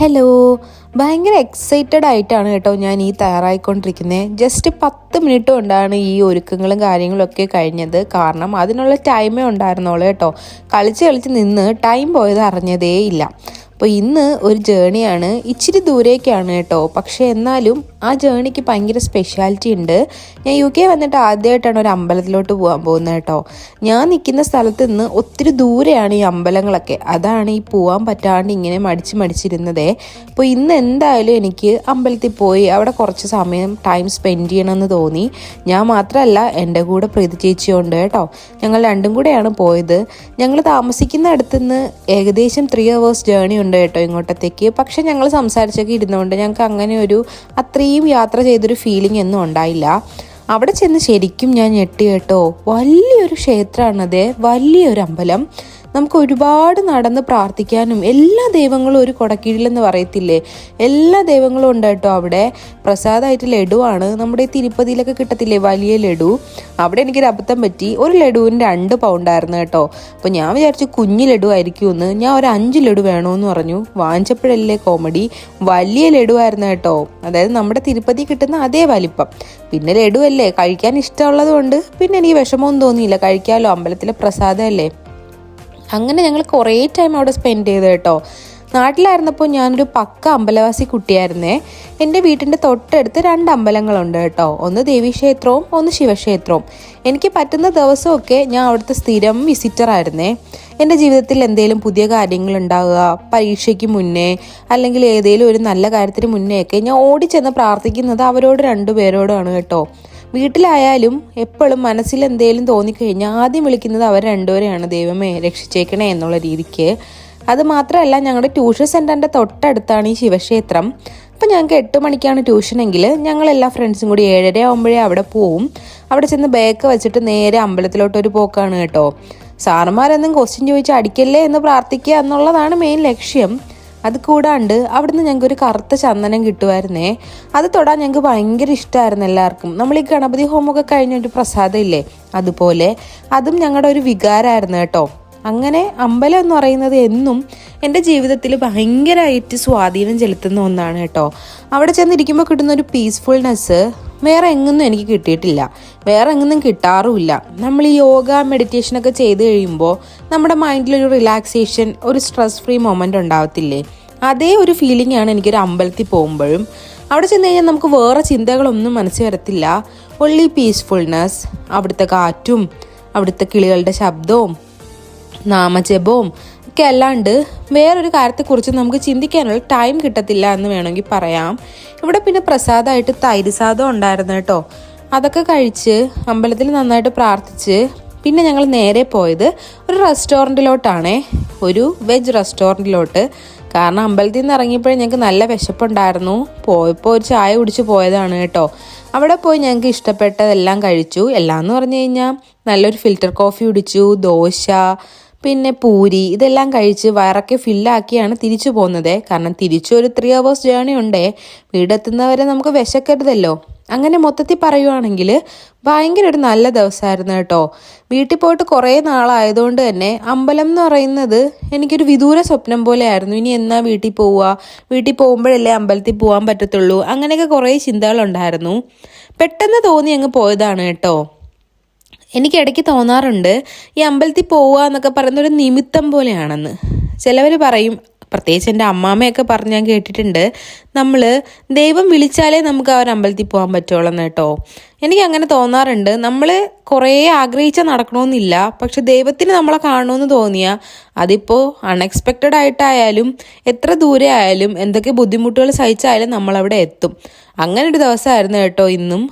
Hello ഭയങ്കര excited ആയിട്ടാണ് കേട്ടോ ഞാൻ ഈ തയ്യാറായിക്കൊണ്ടിരിക്കുന്നത് ജസ്റ്റ് പത്ത് മിനിറ്റ് കൊണ്ടാണ് ഈ ഒരുക്കങ്ങളും കാര്യങ്ങളൊക്കെ കഴിഞ്ഞത്. കാരണം അതിനുള്ള ടൈമേ ഉണ്ടായിരുന്നുള്ളൂ കേട്ടോ. കളിച്ച് കളിച്ച് നിന്ന് ടൈം പോയത് അറിഞ്ഞതേ ഇല്ല അപ്പോൾ ഇന്ന് ഒരു ജേണിയാണ്. ഇച്ചിരി ദൂരേക്കാണ് കേട്ടോ. പക്ഷേ എന്നാലും ആ ജേണിക്ക് ഭയങ്കര സ്പെഷ്യാലിറ്റി ഉണ്ട്. ഞാൻ യു കെ വന്നിട്ട് ആദ്യമായിട്ടാണ് ഒരു അമ്പലത്തിലോട്ട് പോകാൻ പോകുന്നത് കേട്ടോ. ഞാൻ നിൽക്കുന്ന സ്ഥലത്ത് നിന്ന് ഒത്തിരി ദൂരെയാണ് ഈ അമ്പലങ്ങളൊക്കെ. അതാണ് ഈ പോകാൻ പറ്റാണ്ട് ഇങ്ങനെ മടിച്ച് മടിച്ചിരുന്നതേ. അപ്പോൾ ഇന്ന് എന്തായാലും എനിക്ക് അമ്പലത്തിൽ പോയി അവിടെ കുറച്ച് സമയം ടൈം സ്പെൻഡ് ചെയ്യണമെന്ന് തോന്നി. ഞാൻ മാത്രമല്ല എന്റെ കൂടെ പ്രീതി ചേച്ചിയുണ്ട് കേട്ടോ. ഞങ്ങൾ രണ്ടും കൂടെയാണ് പോയത്. ഞങ്ങൾ താമസിക്കുന്ന അടുത്തുനിന്ന് ഏകദേശം ത്രീ അവേഴ്സ് ജേണി ഉണ്ട് കേട്ടോ ഇങ്ങോട്ടത്തേക്ക്. പക്ഷെ ഞങ്ങൾ സംസാരിച്ചൊക്കെ ഇരുന്നുകൊണ്ട് ഞങ്ങൾക്ക് അങ്ങനെ ഒരു അത്രയും യാത്ര ചെയ്തൊരു ഫീലിംഗ് ഒന്നും ഉണ്ടായില്ല. അവിടെ ചെന്ന് ശരിക്കും ഞാൻ ഞെട്ടി കേട്ടോ. വലിയൊരു ക്ഷേത്രമാണത്. വലിയൊരു അമ്പലം. നമുക്ക് ഒരുപാട് നടന്ന് പ്രാർത്ഥിക്കാനും എല്ലാ ദൈവങ്ങളും ഒരു കൊടക്കീഴിലെന്ന് പറയത്തില്ലേ? എല്ലാ ദൈവങ്ങളും ഉണ്ട് കേട്ടോ അവിടെ. പ്രസാദമായിട്ട് ലഡുവാണ്. നമ്മുടെ തിരുപ്പതിയിലൊക്കെ കിട്ടത്തില്ലേ വലിയ ലഡു? അവിടെ എനിക്കൊരു അബദ്ധം പറ്റി. ഒരു ലഡുവിന് രണ്ട് പൗണ്ടായിരുന്നു കേട്ടോ. അപ്പോൾ ഞാൻ വിചാരിച്ചു കുഞ്ഞു ലഡു ആയിരിക്കും എന്ന് ഞാൻ ഒരു അഞ്ച് ലഡു വേണമെന്ന് പറഞ്ഞു. വാങ്ങിച്ചപ്പോഴല്ലേ കോമഡി. വലിയ ലഡു ആയിരുന്നു കേട്ടോ. അതായത് നമ്മുടെ തിരുപ്പതി കിട്ടുന്ന അതേ വലിപ്പം. പിന്നെ ലഡു അല്ലേ കഴിക്കാൻ ഇഷ്ടമുള്ളത് കൊണ്ട് പിന്നെ എനിക്ക് വിഷമമൊന്നും തോന്നിയില്ല. കഴിക്കാമല്ലോ അമ്പലത്തിലെ പ്രസാദമല്ലേ? അങ്ങനെ ഞങ്ങൾ കുറേ ടൈം അവിടെ സ്പെൻഡ് ചെയ്തു കേട്ടോ. നാട്ടിലായിരുന്നപ്പോൾ ഞാനൊരു പക്ക അമ്പലവാസി കുട്ടിയായിരുന്നേ. എന്റെ വീട്ടിന്റെ തൊട്ടടുത്ത് രണ്ട് അമ്പലങ്ങളുണ്ട് കേട്ടോ. ഒന്ന് ദേവീക്ഷേത്രവും ഒന്ന് ശിവക്ഷേത്രവും. എനിക്ക് പറ്റുന്ന ദിവസമൊക്കെ ഞാൻ അവിടുത്തെ സ്ഥിരം വിസിറ്റർ ആയിരുന്നേ. എന്റെ ജീവിതത്തിൽ എന്തെങ്കിലും പുതിയ കാര്യങ്ങൾ ഉണ്ടാവുക പരീക്ഷയ്ക്ക് മുന്നേ അല്ലെങ്കിൽ ഏതെങ്കിലും ഒരു നല്ല കാര്യത്തിന് മുന്നേ ഒക്കെ ഞാൻ ഓടിച്ചെന്ന് പ്രാർത്ഥിക്കുന്നത് അവരോട് രണ്ടുപേരോടാണ് കേട്ടോ. വീട്ടിലായാലും എപ്പോഴും മനസ്സിൽ എന്തെങ്കിലും തോന്നിക്കഴിഞ്ഞാൽ ആദ്യം വിളിക്കുന്നത് അവർ രണ്ടുപേരെയാണ്. ദൈവമേ രക്ഷിച്ചേക്കണേ എന്നുള്ള രീതിക്ക്. അത് മാത്രമല്ല ഞങ്ങളുടെ ട്യൂഷൻ സെന്ററിന്റെ തൊട്ടടുത്താണ് ഈ ശിവക്ഷേത്രം. അപ്പം ഞങ്ങൾക്ക് എട്ട് മണിക്കാണ് ട്യൂഷനെങ്കിൽ ഞങ്ങളെല്ലാ ഫ്രണ്ട്സും കൂടി ഏഴര ആകുമ്പോഴേ അവിടെ പോവും. അവിടെ ചെന്ന് ബേക്ക് വെച്ചിട്ട് നേരെ അമ്പലത്തിലോട്ട് ഒരു പോക്കാണ് കേട്ടോ. സാറുമാരൊന്നും ക്വസ്റ്റ്യൻ ചോദിച്ച് അടിക്കല്ലേ എന്ന് പ്രാർത്ഥിക്കുക എന്നുള്ളതാണ് മെയിൻ ലക്ഷ്യം. അത് കൂടാണ്ട് അവിടുന്ന് ഞങ്ങൾക്ക് ഒരു കറുത്ത ചന്ദനം കിട്ടുമായിരുന്നേ അത് തൊടാൻ ഞങ്ങൾക്ക് ഭയങ്കര ഇഷ്ടമായിരുന്നു എല്ലാവർക്കും. നമ്മൾ ഈ ഗണപതി ഹോമൊക്കെ കഴിഞ്ഞ ഒരു പ്രസാദം ഇല്ലേ? അതുപോലെ അതും ഞങ്ങളുടെ ഒരു വികാരമായിരുന്നു കേട്ടോ. അങ്ങനെ അമ്പലം എന്ന് പറയുന്നത് എന്നും എന്റെ ജീവിതത്തിൽ ഭയങ്കരമായിട്ട് സ്വാധീനം ചെലുത്തുന്ന ഒന്നാണ് കേട്ടോ. അവിടെ ചെന്നിരിക്കുമ്പോൾ കിട്ടുന്ന ഒരു പീസ്ഫുൾനെസ് വേറെ എങ്ങൊന്നും എനിക്ക് കിട്ടിയിട്ടില്ല. വേറെ എങ്ങൊന്നും കിട്ടാറുമില്ല. നമ്മൾ ഈ യോഗ മെഡിറ്റേഷനൊക്കെ ചെയ്ത് കഴിയുമ്പോൾ നമ്മുടെ മൈൻഡിലൊരു റിലാക്സേഷൻ ഒരു സ്ട്രെസ് ഫ്രീ മൊമെന്റ് ഉണ്ടാവത്തില്ലേ? അതേ ഒരു ഫീലിംഗ് ആണ് എനിക്കൊരു അമ്പലത്തിൽ പോകുമ്പോഴും. അവിടെ ചെന്ന് കഴിഞ്ഞാൽ നമുക്ക് വേറെ ചിന്തകളൊന്നും മനസ്സിൽ വരത്തില്ല. ഒള്ളി പീസ്ഫുൾനെസ് അവിടുത്തെ കാറ്റും അവിടുത്തെ കിളികളുടെ ശബ്ദവും നാമജപവും ഒക്കെ അല്ലാണ്ട് വേറൊരു കാര്യത്തെക്കുറിച്ച് നമുക്ക് ചിന്തിക്കാനുള്ള ടൈം കിട്ടത്തില്ല എന്ന് വേണമെങ്കിൽ പറയാം. ഇവിടെ പിന്നെ പ്രസാദമായിട്ട് തൈര് സാധം ഉണ്ടായിരുന്നു കേട്ടോ. അതൊക്കെ കഴിച്ച് അമ്പലത്തിൽ നന്നായിട്ട് പ്രാർത്ഥിച്ച് പിന്നെ ഞങ്ങൾ നേരെ പോയത് ഒരു റെസ്റ്റോറന്റിലോട്ടാണേ. ഒരു വെജ് റെസ്റ്റോറന്റിലോട്ട്. കാരണം അമ്പലത്തിൽ നിന്ന് ഇറങ്ങിയപ്പോഴേ ഞങ്ങൾക്ക് നല്ല വിശപ്പുണ്ടായിരുന്നു. പോയപ്പോൾ ഒരു ചായ കുടിച്ച് പോയതാണ് കേട്ടോ. അവിടെ പോയി ഞങ്ങൾക്ക് ഇഷ്ടപ്പെട്ടതെല്ലാം കഴിച്ചു. എല്ലാം എന്ന് പറഞ്ഞു കഴിഞ്ഞാൽ നല്ലൊരു ഫിൽറ്റർ കോഫി കുടിച്ചു ദോശ പിന്നെ പൂരി ഇതെല്ലാം കഴിച്ച് വയറൊക്കെ ഫില്ലാക്കിയാണ് തിരിച്ചു പോകുന്നത്. കാരണം തിരിച്ചു ഒരു ത്രീ അവേഴ്സ് ജേണി ഉണ്ടേ. വീടെത്തുന്നവരെ നമുക്ക് വിശക്കരുതല്ലോ. അങ്ങനെ മൊത്തത്തിൽ പറയുവാണെങ്കിൽ ഭയങ്കര ഒരു നല്ല ദിവസമായിരുന്നു കേട്ടോ. വീട്ടിൽ പോയിട്ട് കുറേ നാളായതുകൊണ്ട് തന്നെ അമ്പലം എന്ന് പറയുന്നത് എനിക്കൊരു വിദൂര സ്വപ്നം പോലെ ആയിരുന്നു ഇനി എന്നാ വീട്ടിൽ പോവുക? വീട്ടിൽ പോകുമ്പോഴല്ലേ അമ്പലത്തിൽ പോകാൻ പറ്റത്തുള്ളൂ? അങ്ങനെയൊക്കെ കുറേ ചിന്തകളുണ്ടായിരുന്നു. പെട്ടെന്ന് തോന്നി അങ്ങ് പോയതാണ് കേട്ടോ. എനിക്ക് ഇടയ്ക്ക് തോന്നാറുണ്ട് ഈ അമ്പലത്തിൽ പോവുക എന്നൊക്കെ പറയുന്ന ഒരു നിമിത്തം പോലെയാണെന്ന്. ചിലവർ പറയും പ്രത്യേകിച്ച് എന്റെ അമ്മാമ്മയൊക്കെ പറഞ്ഞ് ഞാൻ കേട്ടിട്ടുണ്ട് നമ്മൾ ദൈവം വിളിച്ചാലേ നമുക്ക് ആ ഒരു അമ്പലത്തിൽ പോകാൻ പറ്റുള്ളൂ കേട്ടോ. എനിക്ക് അങ്ങനെ തോന്നാറുണ്ട്. നമ്മൾ കുറേ ആഗ്രഹിച്ചാൽ നടക്കണമെന്നില്ല പക്ഷെ ദൈവത്തിന് നമ്മളെ കാണണമെന്ന് തോന്നിയാൽ അതിപ്പോൾ അൺഎക്സ്പെക്റ്റഡ് ആയിട്ടായാലും എത്ര ദൂരെ ആയാലും എന്തൊക്കെ ബുദ്ധിമുട്ടുകൾ സഹിച്ചായാലും നമ്മളവിടെ എത്തും. അങ്ങനെ ഒരു ദിവസമായിരുന്നു കേട്ടോ ഇന്നും.